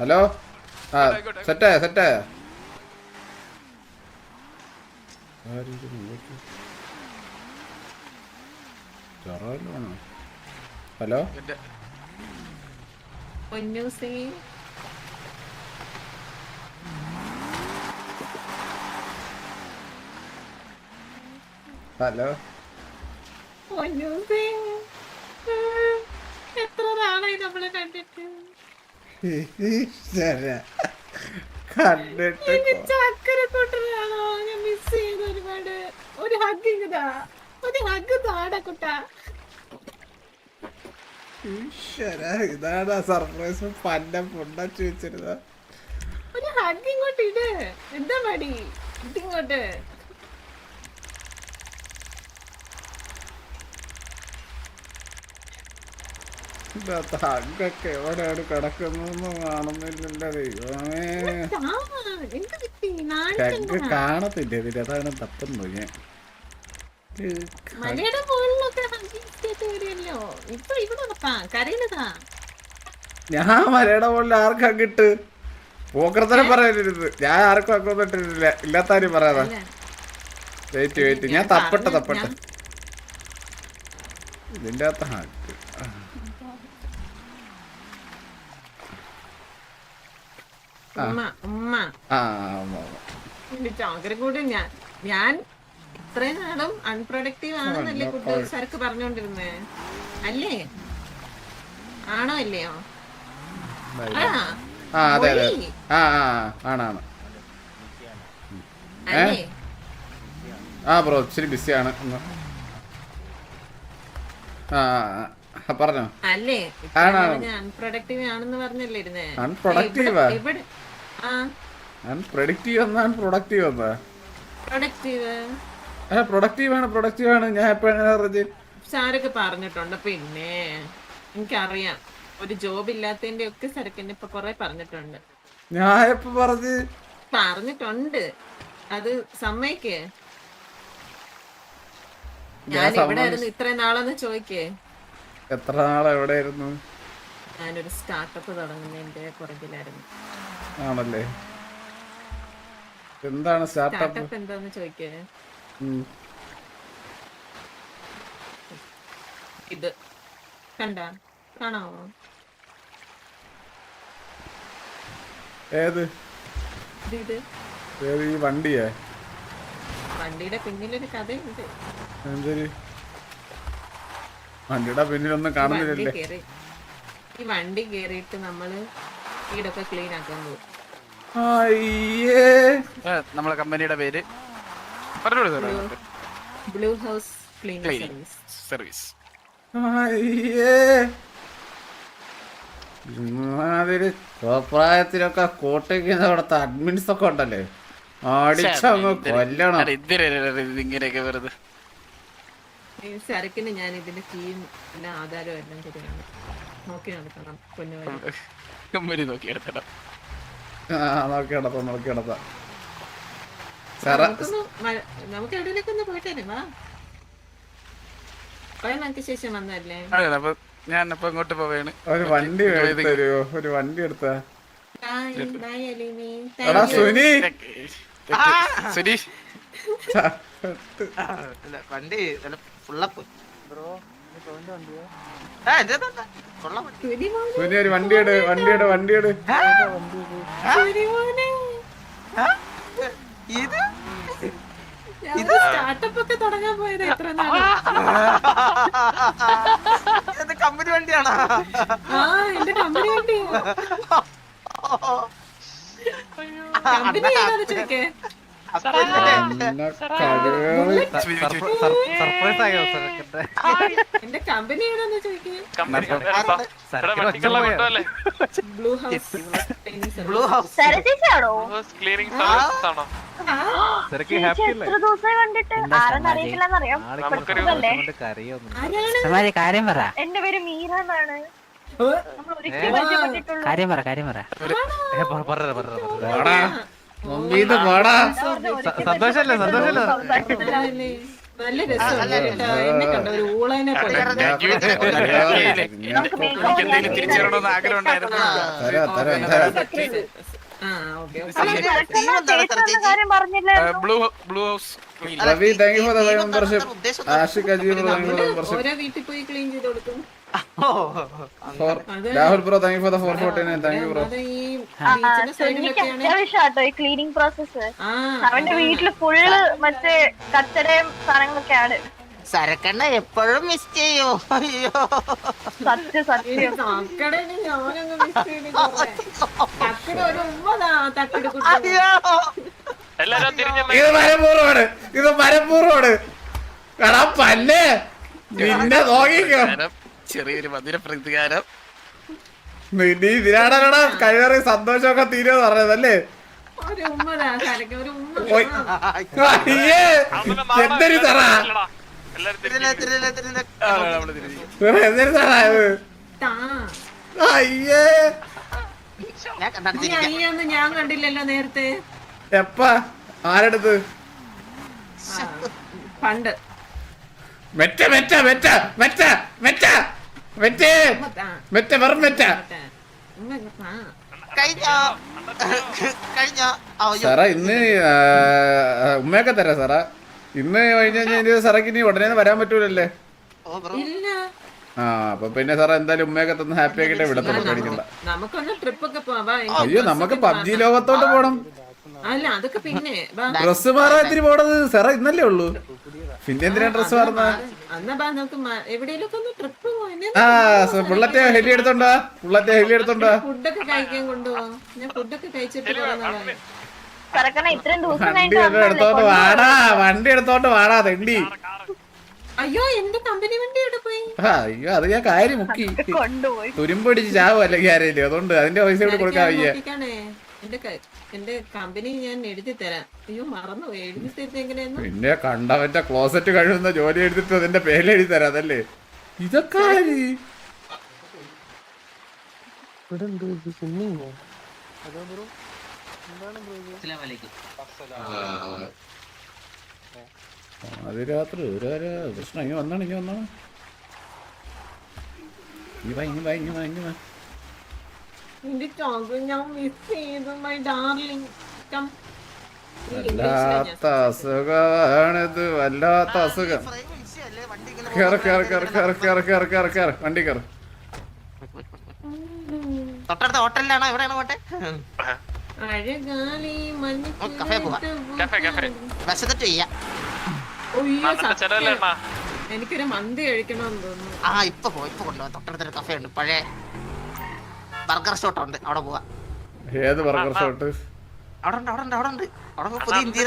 Hello? ആ സെറ്റായ സെറ്റായ hello? Hello? പൊന്നൂസി. എത്ര നാളായി നമ്മളെ കണ്ടിട്ട്. കണ്ടിട്ട് ഞാൻ മിസ് ചെയ്ത ഒരുപാട്. ഒരു ഹഗ് ഇതാ ഒരു ഹഗ് താടാ കുട്ട. ഈശ്വര ഇതാണ് സർപ്രൈസ് പന്ന ഒരു ഹഗ് ഇങ്ങോട്ട് ഇട്. എന്താ മടി? ഇതിങ്ങോട്ട് ഹഗ്ഗൊക്കെ എവിടെയാണ് കിടക്കുന്നതെന്നും കാണുന്നില്ലല്ലോ ദൈവമേ. തങ്ക് കാണത്തില്ല ഇതിന്റെ അതാണ് തപ്പുന്നു ഞാൻ മലയുടെ മുകളിലൊക്കെ ഇപ്പൊ ഇവിടെ ഞാൻ മലയുടെ മുകളിൽ ആർക്കാ കിട്ട് പോക്കർത്തനെ പറയരുത് ഞാൻ ആർക്കും അക്കൊന്നും ഇട്ടിട്ടില്ല ഇല്ലാത്താരും പറയാതാ. വെയിറ്റ് വെയിറ്റ് ഞാൻ തപ്പട്ടെ തപ്പട്ടെ. ഇതിന്റെ അകത്ത് ഹഗ് ഉമ്മ ഉമ്മ. ചാകര ഞാൻ ഞാൻ ഇത്രയും നാളും അൺപ്രൊഡക്റ്റീവ് ആണെന്നല്ലേ കുട്ടി സർക്ക് പറഞ്ഞോണ്ടിരുന്നേ? അല്ലേ? ആണോ അല്ലയോ? ആ അതെ അതെ. ആ ആ ആണാണ്. അല്ലേ? ആ ബ്രോ ഇച്ചിരി ബിസിയാണ്. ആ പറഞ്ഞോ. അല്ലേ? അൺപ്രൊഡക്റ്റീവ് ആണെന്ന് പറഞ്ഞല്ലേ ഇരുന്നേ? Unproductive പ്രൊഡക്റ്റീവ് എന്നാണ് പ്രൊഡക്റ്റീവ് എന്നാ പ്രൊഡക്റ്റീവ് ആ പ്രൊഡക്റ്റീവ് ആണ് പ്രൊഡക്റ്റീവ് ആണ്. ഞാൻ എപ്പോ എങ്ങനെ പറഞ്ഞത് സാരൊക്കെ പറഞ്ഞിട്ടുണ്ട്. പിന്നെ എനിക്കറിയാം. ഒരു ജോബ് ഇല്ലാത്തതിന്റെ ഒക്കെ സരക്കിന്റെ ഇപ്പൊ കൊറേ പറഞ്ഞിട്ടുണ്ട്. ഞാൻ എപ്പോ പറഞ്ഞ്? പറഞ്ഞിട്ടുണ്ട്. അത് സമ്മതിക്കേ. ഞാൻ ഇവിടെ ആയിരുന്നു ഇത്രയും നാളെന്ന് ചോദിക്കേ. എത്ര നാൾ എവിടെയായിരുന്നു? ഞാനൊരു സ്റ്റാർട്ടപ്പ് തുടങ്ങുന്നതിന്റെ പുറകിലായിരുന്നു. ആണല്ലേ? എന്താണ് സ്റ്റാർട്ടപ്പ് എന്താന്ന് ചോദിക്കേ. ഇത്. കണ്ട? കാണാമോ ഏത്? ഏത് ഈ വണ്ടിയേ? വണ്ടിയുടെ പിന്നിലൊരു കഥയുണ്ട്. എന്തൊരു? വണ്ടിയുടെ പിന്നിലൊന്നും കാണുന്നില്ലല്ലേ? ഈ വണ്ടി കേറിയിട്ട് നമ്മൾ വീടൊക്കെ ക്ലീൻ ആക്കാൻ പോകും നമ്മളെ കമ്പനിയുടെ പേര്. പറഞ്ഞോളൂ sir blue house cleaning service. ഇമാതിരി അവിടുത്തെ അഡ്മിൻസ് ഒക്കെ ഉണ്ടല്ലേ? അടിച്ചങ്ങ് കൊല്ലണം. ഇങ്ങനെയൊക്കെ വെറുതെ? ഞാൻ ഇതിന്റെ കീയും എല്ലാ ആധാരവും എല്ലാം തരുകയാണ് നോക്കി നടക്കണം പൊന്നുവഴി കമ്പനി നോക്കി ആ കിടത്താം നടത്താം നോക്കി നടത്താം. സാറ. നമുക്ക് എവിടെയൊക്കെ ഒന്ന് പോയിട്ടേ വാ. ഞാൻ അപ്പൊ ഇങ്ങോട്ട് പോവേണ്. ഒരു വണ്ടി തരുമോ ഒരു വണ്ടി എടുത്താ. സുനി. അല്ല, വണ്ടി ഫുള്ളപ്പ് ആ, ഇത് ഇത് ഇത്. ഒരു വണ്ടി എട് വണ്ടി എട് വണ്ടി എട് സുനി മോനെ ഇത് ഞാൻ സ്റ്റാർട്ടപ്പ് ഒക്കെ തുടങ്ങാൻ പോയത് എത്ര നാൾ കമ്പനി വണ്ടിയാണോ ആ എന്റെ കമ്പനി വണ്ടി കമ്പനി ഏതാന്ന് ചോദിക്കേ സർപ്രൈസ് ആയോ? എന്റെ കമ്പനി ഏതാന്ന് ചോദിക്കേ? വണ്ടിക്കുള്ള blue house. Blue house. Cleaning service ആണോ കാര്യം പറ. എന്റെ പേര് മീര എന്നാണ്. ഒരിക്കലും പരിചയപ്പെട്ടിട്ടുള്ളൂ. കാര്യം പറ കാര്യം പറ. ഇത് പോടാ. സന്തോഷല്ലേ സന്തോഷല്ലേ? നല്ല രസമാണ്. കേട്ടോ കണ്ട ഒരു പോലെ. ആഗ്രഹം ബ്ലൂ ബ്ലൂ ഹൗസ് ഓരോ വീട്ടിൽ പോയി ക്ലീൻ ചെയ്ത് കൊടുക്കും. ബ്രോ ഫോർ ദ ഈ ക്ലീനിങ് പ്രോസസ് അവന്റെ വീട്ടിൽ ഫുള്ള് മറ്റേ കച്ചടയും സാധനങ്ങളൊക്കെയാണ്. സരക്കണ്ണ എപ്പോഴും മിസ് ചെയ്യോ? അയ്യോ. സത്യം സത്യം. ഇത് മരപൂർവമാണ് ഇത് മരപൂർവമാണ് കടാ പല്ലേ. പിന്നെ നോക്കിക്കോ. ചെറിയൊരു മധുര പ്രതികാരം നീ നീ ഇതിനാടാ കഴിവറി സന്തോഷമൊക്കെ തീരുമെന്ന് പറഞ്ഞതല്ലേ എന്തൊരു തറ. എന്തൊരു തറ അയ്യേ. ഞാൻ കണ്ടില്ലല്ലോ നേരത്തെ. എപ്പാ? ആരടുത്ത്? പണ്ട്. മെറ്റ മെറ്റ മെറ്റ മെറ്റ മെറ്റ. മെറ്റേ മറ്റേ വെറും മെറ്റ സാറാ ഇന്ന് ഉമ്മയൊക്കെ തരാം സാറാ. ഇന്ന് കഴിഞ്ഞ് കഴിഞ്ഞാൽ സാറക്ക് ഇനി ഉടനെ വരാൻ പറ്റൂലല്ലേ? ആ അപ്പൊ പിന്നെ സാറേ എന്തായാലും ഉമ്മയൊക്കെ തന്ന് ഹാപ്പി ആക്കിയിട്ട് വിടത്തുള്ളൂ പേടിക്കണ്ട. നമുക്കൊന്ന് ട്രിപ്പ് ഒക്കെ പോവാ. അയ്യോ നമുക്ക് പബ്ജി ലോകത്തോട്ട് പോണം. അല്ല അതൊക്കെ പിന്നെ. വാ. ഡ്രസ് മാറാത്തിരി പോണത് സാറേ ഇന്നല്ലേ ഉള്ളൂ? പിന്നെ എന്തിനാ ഡ്രസ് മാറുന്ന? അന്നാ നമുക്ക് എവിടെയെങ്കിലും ട്രിപ്പ് പോവാ ആ ബുള്ളറ്റ് ഹെലി എടുത്തോണ്ടാ? ബുള്ളറ്റ് ഹെലി എടുത്തോണ്ടാ? ഫുഡൊക്കെ കഴിക്കാൻ കൊണ്ടുപോവാ. ഞാൻ ഫുഡൊക്കെ കഴിച്ചിട്ട് വണ്ടി എടുത്തോണ്ട് വാടാ വണ്ടി എടുത്തോണ്ട് വാടാ തെണ്ടി. അയ്യോ എന്റെ കമ്പനി വണ്ടി പോയി? ആ, അയ്യോ അത് ഞാൻ കാര്യം മുക്കി. കൊണ്ടുപോയി. തുരുമ്പടിച്ച് ചാവും അല്ലെങ്കിൽ ആരെയും അതുകൊണ്ട് അതിന്റെ പൈസ ഇവിടെ കൊടുക്കാൻ വയ്യ. എന്റെ എന്റെ കമ്പനി ഞാൻ എഴുതി തരാം. അയ്യോ മറന്നു. എഴുതി തരുന്നത് എങ്ങനെയാന്ന്? പിന്നെ കണ്ടവന്റെ ക്ലോസറ്റ് കഴിയുന്ന ജോലി എടുത്തിട്ട് അതിന്റെ പേര് എഴുതി തരാം അതല്ലേ? ഇതൊക്കെ? അത് രാത്രി ഒരു കൃഷ്ണ ഇങ്ങനെ വന്നാണ് ഇങ്ങനെ വന്നാണ് ഇനി വാ ഇനി വാ ഇനി വാ ഇനി വാ. എന്റെ ചോക്ക് ഞാൻ മിസ് ചെയ്തു മൈ ഡാർലിംഗ് കം വല്ലാത്ത അസുഖമാണിത് വല്ലാത്ത അസുഖം. കേറ കേറ വണ്ടി കേറ കേറ കേറ കേറ കേറ കേറ്. വണ്ടി കേറ. തൊട്ടടുത്ത ഹോട്ടലിലാണോ? എവിടെയാണ് പോട്ടെ? കഫേ ചെയ്യാം. എനിക്കൊരു മന്തി കഴിക്കണമെന്ന് തോന്നുന്നു. ആ ഇപ്പൊ പോ ഇപ്പൊ കൊണ്ടുപോകാം തൊട്ടടുത്തൊരു കഫേ ഉണ്ട് പഴയ ബർഗർ ഷോട്ട് ഉണ്ട് അവിടെ പോവാ. ഏത് ബർഗർ ഷോട്ട്? അവിടെ ഉണ്ട് അവിടെ ഉണ്ട് അവിടെ ഉണ്ട് അവിടെ പോയി പുതിയ ഇന്ത്യൻ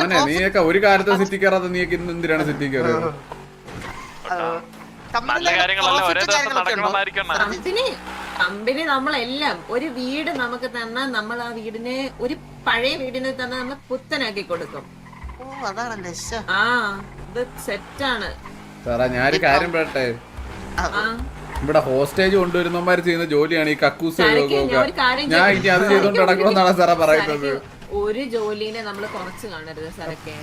മോനെ നീയൊക്കെ ഒരു കാലത്ത് സിറ്റി കയറാതെ നീ ഇന്ന് എന്തിനാണ് സിറ്റി കയറിയത്. കമ്പനി കമ്പനി നമ്മളെല്ലാം ഒരു വീട് നമുക്ക് തന്നാൽ നമ്മൾ ആ വീടിനെ ഒരു പഴയ വീടിനെ തന്നെ നമ്മൾ പുത്തനാക്കി കൊടുക്കും. ആ ഇത് സെറ്റാണ് സാറാ ഞാനൊരു കാര്യം പറയട്ടെ? ഇവിടെ ഹോസ്റ്റേജ് കൊണ്ടുവരുന്നവന്മാർ ചെയ്യുന്ന ജോലിയാണ് ഈ കക്കൂസ് ഞാൻ ഒരു കാര്യം ഞാൻ ഇനി അത് ചെയ്തോണ്ട് നടക്കണമെന്നാണ് സാറാ പറയുന്നത്. ഒരു ജോലിനെ നമ്മൾ കുറച്ച് കാണരുത് സാറൊക്കെ.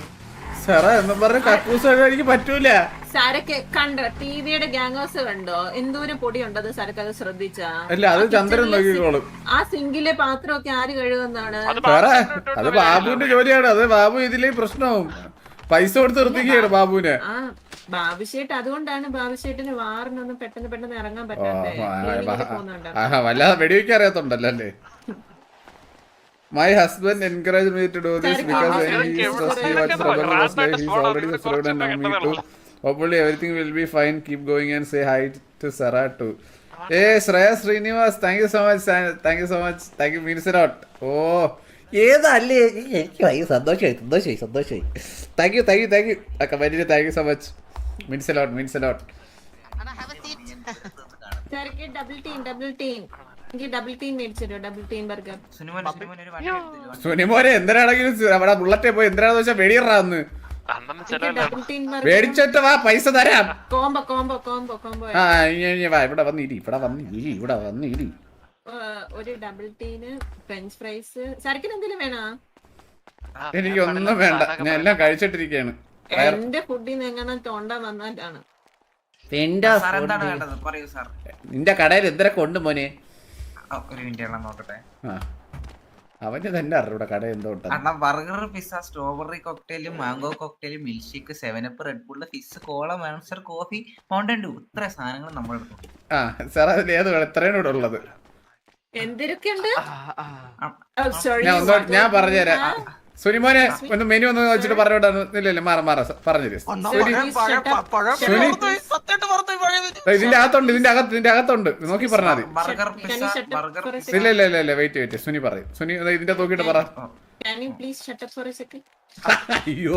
സാറാ എന്ന് പറഞ്ഞ കക്കൂസ് എനിക്ക് പറ്റൂല. സാരൊക്കെ കണ്ടോ ടിവിയുടെ ഗ്യാങ് ഹൗസ് കണ്ടോ? എന്തോരം പൊടി ഉണ്ടത് സാരൊക്കെ അത് ശ്രദ്ധിച്ചാ? അല്ല അത് ചന്ദ്രൻ നോക്കിക്കോളും. ആ സിങ്കിലെ പാത്രമൊക്കെ ആര് കഴുകുന്നതാണ്? അത് സാറേ ബാബുവിന്റെ അത് ബാബുവിന്റെ ജോലിയാണ്. അത് ബാബു ഇതിലേ പ്രശ്നവും. പൈസ കൊടുത്ത് നിർത്തിക്കുകയാണ് ബാബുവിനെ. ആ. ബാബുശേട്ട് അതുകൊണ്ടാണ് ബാബുശേട്ടിന് വാറിനൊന്നും പെട്ടെന്ന് പെട്ടെന്ന് ഇറങ്ങാൻ പറ്റാതെ വല്ലാതെ വെടിവെക്കാൻ അറിയാത്തുണ്ടല്ലോ അല്ലേ My husband encouraged me to do this because when he saw he was trouble in his life, he's already suffered and me too. Hopefully everything will be fine. Keep going and say hi to Sarah too. Hey Shreya Srinivas, thank you so much. Thank you so much. Thank you means a lot. Oh. ഏതല്ലേ എനിക്ക് ഭയങ്കര സന്തോഷമായി സന്തോഷമായി സന്തോഷമായി thank you thank you thank you ആ കമന്റിന് thank you so much means lot means lot have a seat. സരക്ക് double team double team എനിക്ക് double team മേടിച്ചിട്ടോ double team burger സുനിമോനെ എന്തിനാണെങ്കിലും അവിടെ ബുള്ളറ്റെ പോയി എന്തിനാണെന്ന് വെച്ചാൽ വെടിയറാന്ന് മേടിച്ചിട്ട് വാ പൈസ തരാം. കോംബോ കോംബോ കോംബോ കോംബോ ആ വാ ഇവിടെ വന്നിരി ഇവിടെ വന്നിരി ഇവിടെ വന്നിരി. ഒരു ഡബിൾ ടീന് ഫ്രഞ്ച് ഫ്രൈസ് സർക്കിന് എന്തെങ്കിലും വേണോ? എനിക്കൊന്നും എനിക്ക് ഒന്നും വേണ്ട ഞാൻ എല്ലാം കഴിച്ചിട്ടിരിക്കുകയാണ് വയറ് എന്റെ ഫുഡിൽ എങ്ങനെ തൊണ്ട വന്നിട്ടാണ് നിന്റെ സാർ എന്താണ് food. വേണ്ടത്? പറയൂ സാർ. നിന്റെ കടയിൽ എന്തൊക്കെ കൊണ്ട് മോനെ? ആ, ഒരു മിനിറ്റ് എണ്ണം നോക്കട്ടെ. ആ. അവന് തന്നെ അറിയൂടെ കട എന്തോ ഉണ്ടെന്ന്. അണ്ണാ burger pizza strawberry cocktail mango cocktail milk shake seven up Red Bull fizz cola മാൻസർ coffee Mountain Dew ഇത്ര സാധനങ്ങൾ നമ്മൾ എടുക്കും ആ സാർ അതിൽ ഏത് വേണം? ഇത്രയും കൂടെ ഉള്ളത്. എന്തൊക്കെയുണ്ട് ആ, ആ. Oh, ഞാൻ ഒന്നോ ഞാൻ പറഞ്ഞുതരാം? സുനിമോനെ ഒന്ന് മെനു ഒന്ന് വെച്ചിട്ട് പറഞ്ഞോട്ടെ ഇല്ല ഇല്ല മാറ മാറ. പറഞ്ഞത് ഇതിന്റെ അകത്തുണ്ട് ഇതിന്റെ അകത്ത് ഇതിന്റെ അകത്തുണ്ട്. നോക്കി പറഞ്ഞാൽ മതി. ഇല്ല ഇല്ല ഇല്ല ഇല്ല വെയിറ്റ് വെയിറ്റ് സുനി പറയും. സുനി ഇതിന്റെ നോക്കിയിട്ട് പറ. Can you please shut up for a second? അയ്യോ.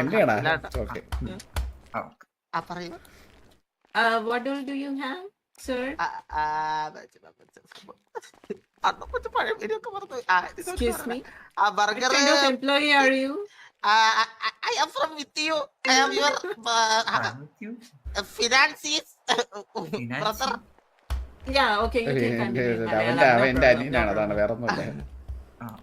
എന്റെയാണാ ഓക്കെ. ആ, ആ പറയൂ. uh, what do you have, അന്ന് കുറച്ച് പഴയ ഒക്കെ മറന്നു. ആ, ഇത് Excuse me. ആ What burger kind of employee are you? I am your you you. Fiancee's brother Yeah, okay. അവന്റെ അവൻ എന്റെ അനിയനാണ് അതാണ് വേറെ ഒന്നുമില്ല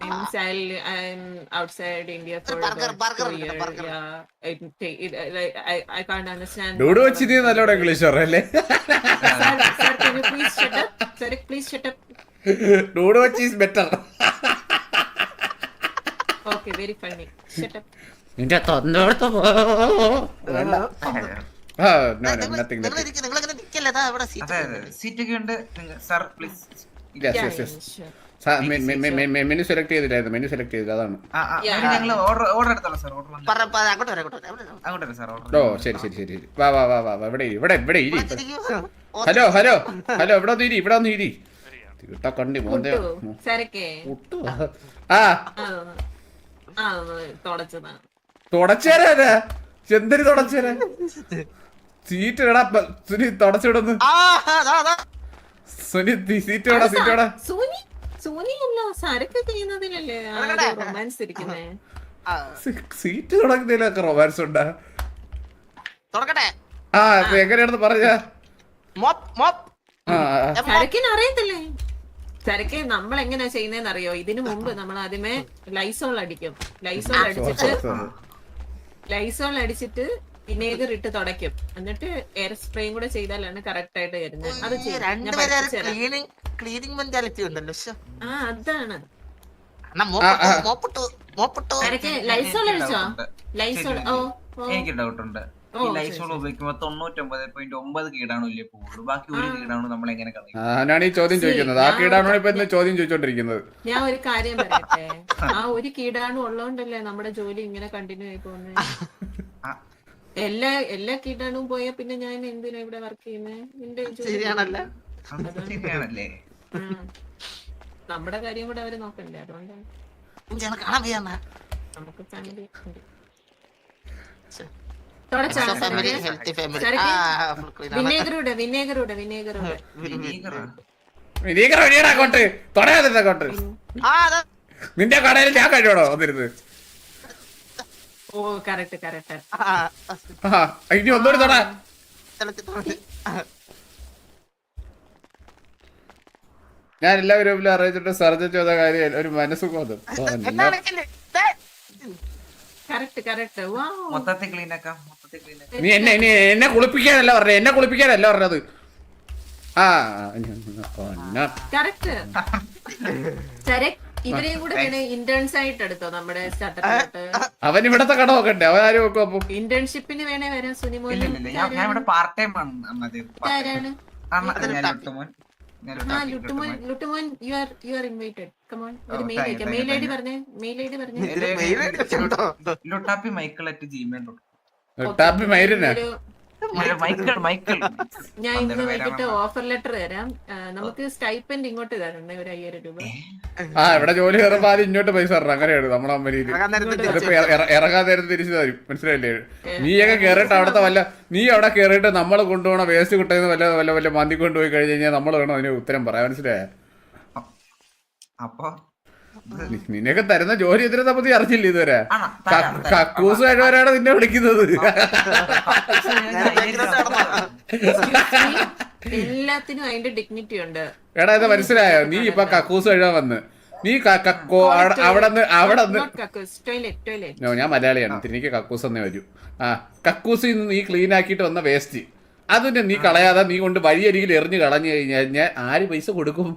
Means I'll, I'm outside India for Burger, about burger two ഉണ്ട്, burger. Yeah, it, take it, I- like, I, I can't understand. Dude വെച്ച് നീ നല്ലോണം ഇംഗ്ലീഷ് പറയല്ലേ Sir, sir, can you please shut up? Sir, please shut up. Dude വെച്ച് is better Okay, very funny. Shut up. നിന്റെ തൊന്നോടത്ത് വേണ്ട ആ no no nothing നിങ്ങൾ ഇരിക്കും നിങ്ങൾ അങ്ങനെ നിൽക്കല്ലേ അതാ ഇവിടെ അതെ അതെ സീറ്റ് സീറ്റ് ഒക്കെ ഉണ്ട് sir please yes Yeah, yes yeah, yes sure. Menu select ചെയ്തില്ലായിരുന്നു. Menu select ചെയ്തില്ല അതാണ്. Yeah. ഞങ്ങൾ ഓർഡർ ഓർഡർ എടുത്തോളാം സാർ ഓർഡർ പറ പറ, അങ്ങോട്ട് വരാം അങ്ങോട്ട് വരാം അങ്ങോട്ട് സാർ ഓ ഓർഡർ ശരി ശരി ശരി. ശരി വാ വാ വാ വാ ഇവിടെ ഇവിടെ ഇവിടെ ഇരി. ഹലോ ഹലോ ഹലോ ഇവിടെ ഒന്ന് ഇരി ഇവിടെ ഒന്ന് ഇരി. തീട്ട കണ്ടി സരക്കെ. ആ. തുടച്ചേരാ എന്തിനു തുടച്ചേരാ സീറ്റ് ഇടാ സുനി തുടച്ചിടുന്നു. സുനി സീറ്റ് ഇടാ സീറ്റ് ഇടാ. സോനി സോനി അല്ല സരക്ക് ചെയ്യുന്നതിലല്ലേ റൊമാൻസ് ഇരിക്കുന്നേ? ആ, സീറ്റ് തുടങ്ങുന്നതിലൊക്കെ റൊമാൻസ് ഉണ്ടാ? തുടക്കട്ടെ ആ ഇപ്പൊ എങ്ങനെയാണെന്ന് പറഞ്ഞ? Mop mop. ആ ആ. സരക്കിന് അറിയത്തില്ലേ? സരക്ക് നമ്മൾ എങ്ങനെയാ ചെയ്യുന്നതെന്ന് അറിയോ ഇതിനു മുമ്പ് നമ്മൾ ആദ്യമേ ലൈസോൾ അടിക്കും. ലൈസോൾ അടിച്ചിട്ട് ലൈസോൾ അടിച്ചിട്ട് വിനേഗർ ഇട്ട് തുടയ്ക്കും. എന്നിട്ട് എയർ സ്പ്രേയും കൂടെ ചെയ്താലാണ് കറക്റ്റ് ആയിട്ട് വരുന്നത്. അത് ചെയ്യും. ക്ലീനിങ് മെന്റാലിറ്റി ഉണ്ടല്ലോ ശ്ശോ. ആ അതാണ്. എന്നാ മോപ്പിട്ടു മോപ്പിട്ടു. മോപ്പിട്ടു സരക്ക് ലൈസോൾ അടിച്ചോ ലൈസോൾ ഓ ഓ. എനിക്ക് ഡൗട്ട് ഉണ്ട്. ഓ, ഈ ശരി, ലൈസോൾ ഉപയോഗിക്കുമ്പോ തൊണ്ണൂറ്റൊമ്പത് പോയിന്റ് ഒമ്പത് കീടാണു ഇല്ലേ പോകുള്ളൂ ബാക്കി ഒരു കീടാണു നമ്മൾ എങ്ങനെ കളയും? ഞാനാണ് ഈ ചോദ്യം ചോദിക്കുന്നത്. ആ കീടാണോ ഇപ്പൊ ഇന്ന് ചോദ്യം ചോദിച്ചോണ്ടിരിക്കുന്നത്? ഞാൻ ഒരു കാര്യം പറയട്ടെ? ആ ഒരു കീടാണു ഉള്ളോണ്ടല്ലേ നമ്മുടെ ജോലി ഇങ്ങനെ കണ്ടിന്യൂ ആയി പോകുന്നത് ആ, എല്ലാ എല്ലാ കീടാണും പോയാ പിന്നെ ഞാൻ എന്തിനാ ഇവിടെ വർക്ക് ചെയ്യുന്നത് എന്റെ ജോലി ശരിയാണല്ലേ. അത് ശരിയാണല്ലേ. നമ്മുടെ കാര്യം കൂടെ അവർ നോക്കണ്ടേ? അതുകൊണ്ടാണ്. കാണാൻ വയ്യാന്നാ നമുക്ക് ഫാമിലി ഉണ്ട്. വിനേഗറൂടെ വിനേഗറൂടെ വിനേഗറൂടെ വഴിയുടെ അങ്ങോട്ട്. ആ നിന്റെ കടയിൽ ഞാൻ കഴിയണോ വന്നിരുന്നത് ഓ കറക്റ്റ് കറക്റ്റ് ആ, ആ. ഇനി ഒന്നുകൂടി തൊടാ. ഞാൻ എല്ലാ ഗ്രൂപ്പിലും അറിയിച്ചിട്ട് സർജ ചെയ്ത കാര്യം ഒരു മനസ്സുഖം അത് കറക്റ്റ് കറക്റ്റ്. വാ. മൊത്തത്തിൽ ക്ലീൻ ആക്കാം മൊത്തത്തിൽ ക്ലീൻ ആക്കാം. നീ എന്നെ ഇനി എന്നെ കുളിപ്പിക്കാനല്ല പറഞ്ഞത് എന്നെ കുളിപ്പിക്കാനല്ല പറഞ്ഞത്. ആ അവൻ ഇവിടത്തെ കട നോക്കണ്ടേ? അവൻ ആരും നോക്കും അപ്പൊ? ഇന്റേൺഷിപ്പിന് വേണേ വരാം സുനിമോൻ ഞാൻ ഞാൻ ഇവിടെ പാർട്ട് ടൈം ആണ് Luttappi, Michael at Gmail dot Luttappi മൈരനാ? Michael Michael ഞാൻ ഇന്ന് വൈകിട്ട് ഓഫർ ലെറ്റർ തരാം. നമുക്ക് സ്റ്റൈപ്പൻഡ് ഇങ്ങോട്ട് തരണം. ഒരു അയ്യായിരം രൂപ. ആ ഇവിടെ ജോലി കയറുമ്പോ അത് ഇങ്ങോട്ട് പൈസ തരണം. അങ്ങനെയാണ് നമ്മുടെ അമ്മയിൽ ഇറങ്ങാൻ നേരം തിരിച്ചു തരും. മനസ്സിലായില്ലേ? നീയൊക്കെ കേറിട്ട് അവിടത്തെ വല്ല നീ അവിടെ കേറിട്ട് നമ്മൾ കൊണ്ടുപോകണ വേസ്റ്റ് കിട്ടുന്ന വല്ല വല്ല വല്ല മന്തി കൊണ്ടുപോയി കഴിഞ്ഞു കഴിഞ്ഞാൽ നമ്മൾ വേണം അതിന് ഉത്തരം പറയാ മനസ്സിലായ? അപ്പൊ നിനക്ക് തരുന്ന ജോലി എത്ര തപ്പത്തി അറിഞ്ഞില്ല ഇതുവരെ. കക്കൂസ് കഴിവരാണ് നിന്നെ വിളിക്കുന്നത്. എല്ലാത്തിനും അതിന്റെ ഡിഗ്നിറ്റി ഉണ്ട്. എടാ ഇത് മനസ്സിലായോ? നീ ഇപ്പൊ കക്കൂസ് കഴിവാൻ വന്ന്. നീ കക്കോ അവിടെ അവിടെ ഞാൻ മലയാളിയാണ്. തിരിക്ക് കക്കൂസ് എന്നേ വരൂ. ആ കക്കൂസിൽ നിന്ന് നീ ക്ലീൻ ആക്കിയിട്ട് വന്ന വേസ്റ്റ് അതിനെ നീ കളയാതെ നീ കൊണ്ട് വഴിയരികിൽ എറിഞ്ഞു കളഞ്ഞു കഴിഞ്ഞാൽ ഞാൻ ആര് പൈസ കൊടുക്കും?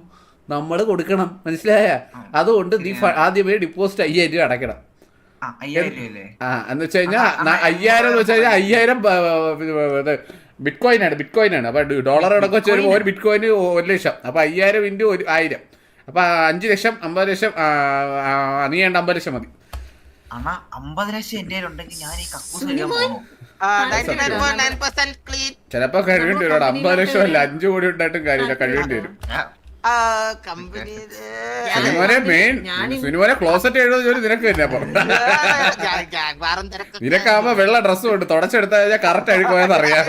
നമ്മൾ കൊടുക്കണം. മനസ്സിലായ? അതുകൊണ്ട് നീ ആദ്യമേ ഡിപ്പോസിറ്റ് അയ്യായിരം രൂപ അടയ്ക്കണം. ആ എന്ന് വെച്ച് കഴിഞ്ഞാൽ അയ്യായിരം എന്ന് വെച്ച് കഴിഞ്ഞാൽ അയ്യായിരം ബിറ്റ് കോയിൻ ആണ് ബിറ്റ് കോയിൻ ആണ് അപ്പൊ ഡോളർ അടക്കം വെച്ച് വരുമ്പോൾ ഒരു ബിറ്റ് കോയിന് ഒരു ലക്ഷം. അപ്പൊ അയ്യായിരം ഇന്റു ഒരു ആയിരം. അപ്പൊ അഞ്ച് ലക്ഷം അമ്പത് ലക്ഷം നീ വേണ്ട അമ്പത് ലക്ഷം മതി. അമ്പത് ലക്ഷം എന്റെ ഞാൻ ഈ കക്കൂസ് ചിലപ്പോ കഴിയേണ്ടി വരും അമ്പത് ലക്ഷം അല്ല അഞ്ചു കോടി ഉണ്ടായിട്ടും കാര്യമില്ല. കഴിയേണ്ടി വരും. ക്ലോസറ്റ് എഴുതുന്ന ജോലി നിനക്ക് തന്നെ അപ്പൊ. ജാഗ്വാറും തിരക്കും. നിനക്കാവുമ്പോ വെള്ള ഡ്രസ്സ് ഉണ്ട്. തുടച്ചെടുത്താൽ ഞാൻ കറക്റ്റ് അഴുക്കുപോയെന്ന് അറിയാം.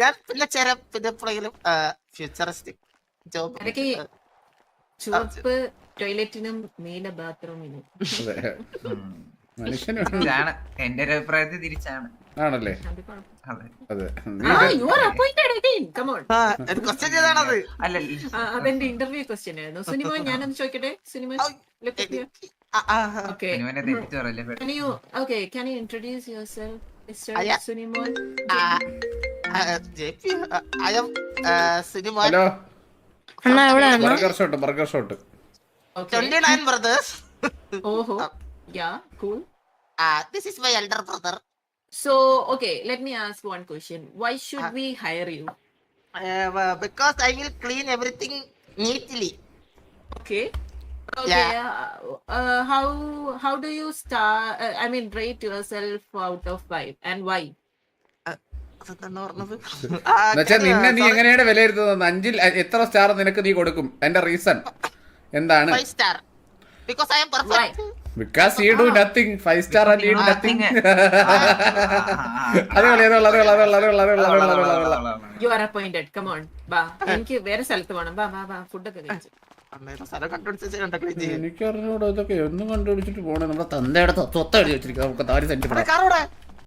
ഞാൻ പിന്നെ ചില പിന്നെ എപ്പോഴെങ്കിലും ഫ്യൂച്ചറിസ്റ്റിക് ജോബ് ചുവപ്പ് ടോയ്ലറ്റിനും നീല ബാത്റൂമിനും അതെ. മനുഷ്യന് എന്റെ ഒരു അഭിപ്രായത്തിൽ തിരിച്ചാണ്. ആണല്ലേ അതെ അതെന്റെ ഇന്റർവ്യൂ ക്വസ്റ്റ്യൻ ആയിരുന്നു സിനിമ ഞാനൊന്ന് ചോദിക്കട്ടെ cinema Okay. Can you okay? Can you introduce yourself, Mr. Sunimon? JP, I am Sunimon. Hello. അണ്ണാ എവിടെ അണ്ണാ burger shot burger shot 29 brothers. ഓഹോ. Yeah, cool. Ah, this is my elder brother. So, okay, let me ask one question. Why should uh, we hire you? Uh, because I will clean everything neatly. Okay. Okay. Uh, uh, how how do you start? Uh, I mean, rate yourself out of five, and why? എന്നുവെച്ചാൽ നിന്നെ നീ എങ്ങനെയാണ് വിലയിരുത്തുന്നത് അഞ്ചിൽ എത്ര star നിനക്ക് നീ കൊടുക്കും എന്റെ റീസൺ എന്താണ് star because I'm perfect because you do nothing five star and you do nothing Nothing. അത് കളി അതെ അതെ അതെ അതെ അത് കളി അത് കളി you are appointed come on You are appointed. Come on. ബാ എനിക്ക് വേറെ സ്ഥലത്ത് വേണം ബാ ബാ ബാ ഫുഡ് ഒക്കെ കഴിച്ചു. സ്ഥലം കണ്ടുപിടിച്ച് എനിക്ക് അറിഞ്ഞൂടാ ഇതൊക്കെ ഒന്നും കണ്ടുപിടിച്ചിട്ട് പോണേ. നമ്മുടെ തന്തയുടെ തൊത്ത എഴുതി വെച്ചിരിക്കും നമുക്ക് താരി സെന്റ്